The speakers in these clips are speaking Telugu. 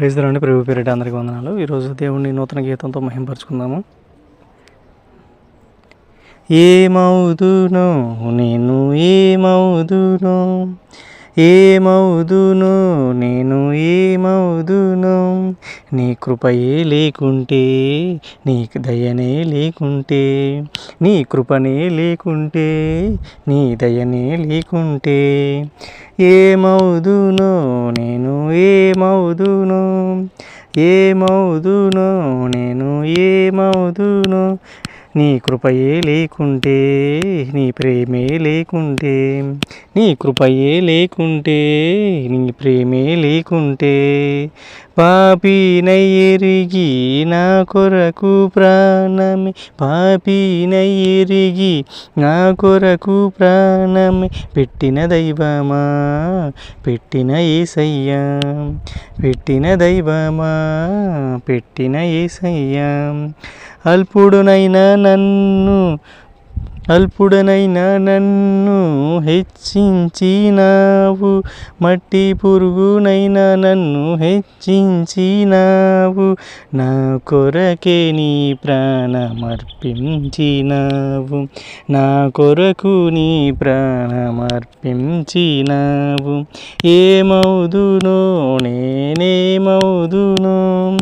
ప్రైజ్ రండి ప్రభు పేరిట అందరికీ వందనాలు. ఈరోజు దేవుణ్ణి నూతన గీతంతో మహింపరుచుకుందాము. ఏమవుదునో నేను ఏమవుదునో ఏమవుదును నేను ఏమవుదును? నీ కృపయే లేకుంటే నీ దయనే లేకుంటే నీ కృపనే లేకుంటే నీ దయనే లేకుంటే. ఏమవుదును నేను ఏమవుదును? ఏమవుదును నేను ఏమవుదును? నీ కృపయే లేకుంటే నీ ప్రేమే లేకుంటే నీ కృపయే లేకుంటే నీ ప్రేమే లేకుంటే పాపినయ్యరిగి నా కొరకు ప్రాణమే. పాపినయ్యరిగి నా కొరకు ప్రాణమే. పెట్టిన దైవమా పెట్టిన ఏసయ్యా పెట్టిన దైవమా పెట్టిన ఏసయ్యా. అల్పుడునైనా నన్ను అల్పుడనైనా నన్ను హెచ్చించినావు. మట్టి పురుగునైనా నన్ను హెచ్చించినావు. నా కొరకే నీ ప్రాణమర్పించినావు. నా కొరకు నీ ప్రాణమర్పించినావు. ఏమవుదునో నేనేమవుదునో.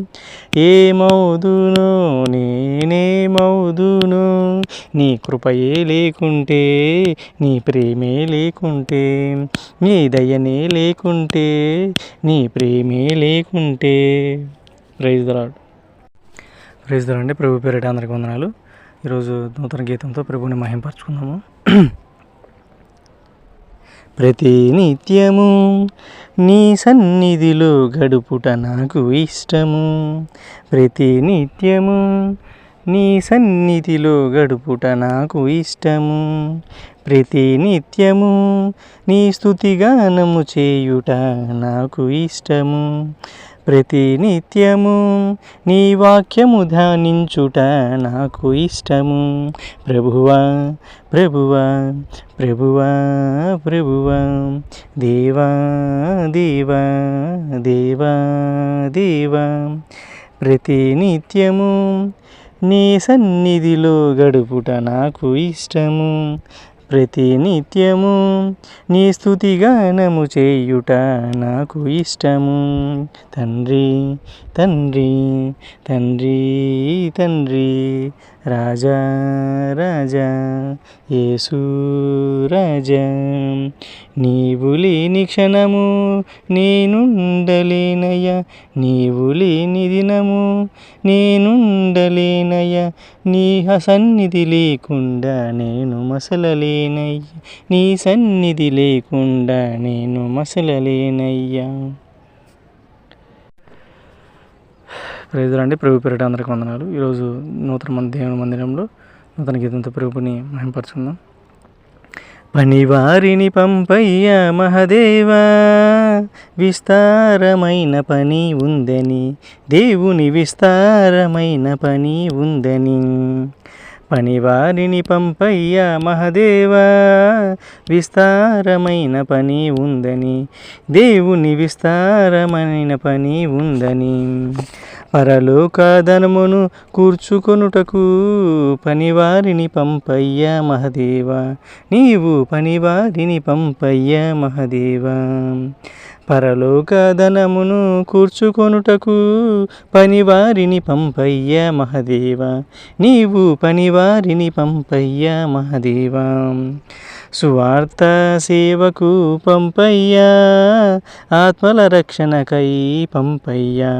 ఏమవుదును నేనేమవుదును. నీ కృపయే లేకుంటే నీ ప్రేమే లేకుంటే నీ దయనే లేకుంటే నీ ప్రేమే లేకుంటే. ప్రైజ్ దరాడు ప్రైజ్ దరండి ప్రభు పేరిట అందరికి వందనాలు. ఈరోజు నూతన గీతంతో ప్రభుని మహింపరచుకుందాము. ప్రతి నిత్యము నీ సన్నిధిలో గడుపుట నాకు ఇష్టము. ప్రతి నిత్యము నీ సన్నిధిలో గడుపుట నాకు ఇష్టము. ప్రతి నిత్యము నీ స్థుతిగానము చేయుట నాకు ఇష్టము. ప్రతి నిత్యము నీ వాక్యము ధ్యానించుట నాకు ఇష్టము. ప్రభువా ప్రభువా ప్రభువా ప్రభువా. దేవా దేవా దేవా దేవా. ప్రతి నిత్యము నీ సన్నిధిలో గడుపుట నాకు ఇష్టము. ప్రతి నిత్యము నీ స్థుతిగానము చేయుట నాకు ఇష్టము. తండ్రి తండ్రి తండ్రి తండ్రి రాజా రాజా యేసు రాజా. నీవు లేని క్షణము నేనుండలేనయ్యా. నీవు లేని దినము నేనుండలేనయ్యా. నీ సన్నిధి లేకుండా నేను మసలలేనయ్యా. నీ సన్నిధి లేకుండా నేను మసలలేనయ్యా. ప్రైజులండి ప్రభు పేరిట అందరికి వందనాలు. ఈరోజు నూతన మంది దేవుని మందిరంలో నూతన గీతంతో ప్రభుని మహింపరచుకుందాం. పనివారిని పంపయ్య మహదేవా విస్తారమైన పని ఉందని దేవుని విస్తారమైన పని ఉందని. పనివారిని పంపయ్య మహదేవా విస్తారమైన పని ఉందని దేవుని విస్తారమైన పని ఉందని. పరలోకాధనమును కూర్చుకొనుటకు పనివారిని పంపయ్య మహదేవా. నీవు పనివారిని పంపయ్య మహదేవా. పరలోక ధనమును కూర్చుకొనుటకు పనివారిని పంపయ్య మహదేవ. నీవు పనివారిని పంపయ్య మహదేవ. సువార్త సేవకు పంపయ్యా ఆత్మల రక్షణకై పంపయ్యా.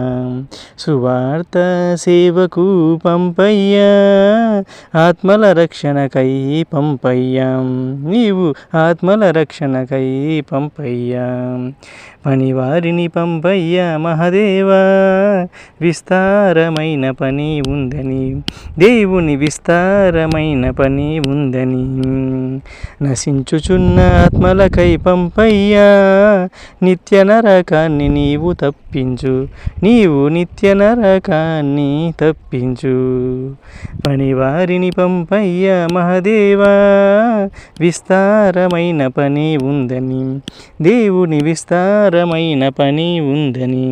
సువార్త సేవకు పంపయ్యా ఆత్మల రక్షణకై పంపయ్యా. నీవు ఆత్మల రక్షణకై పంపయ్యా. పనివారిని పంపయ్య మహదేవా విస్తారమైన పని ఉందని దేవుని విస్తారమైన పని ఉందని. నశించుచున్న ఆత్మలకై పంపయ్యా నిత్య నరకాన్ని నీవు తప్పించు నీవు నిత్య నరకాన్ని తప్పించు. పనివారిని పంపయ్య మహదేవా విస్తారమైన పని ఉందని దేవుని విస్తార విస్తారమైన పని ఉందని.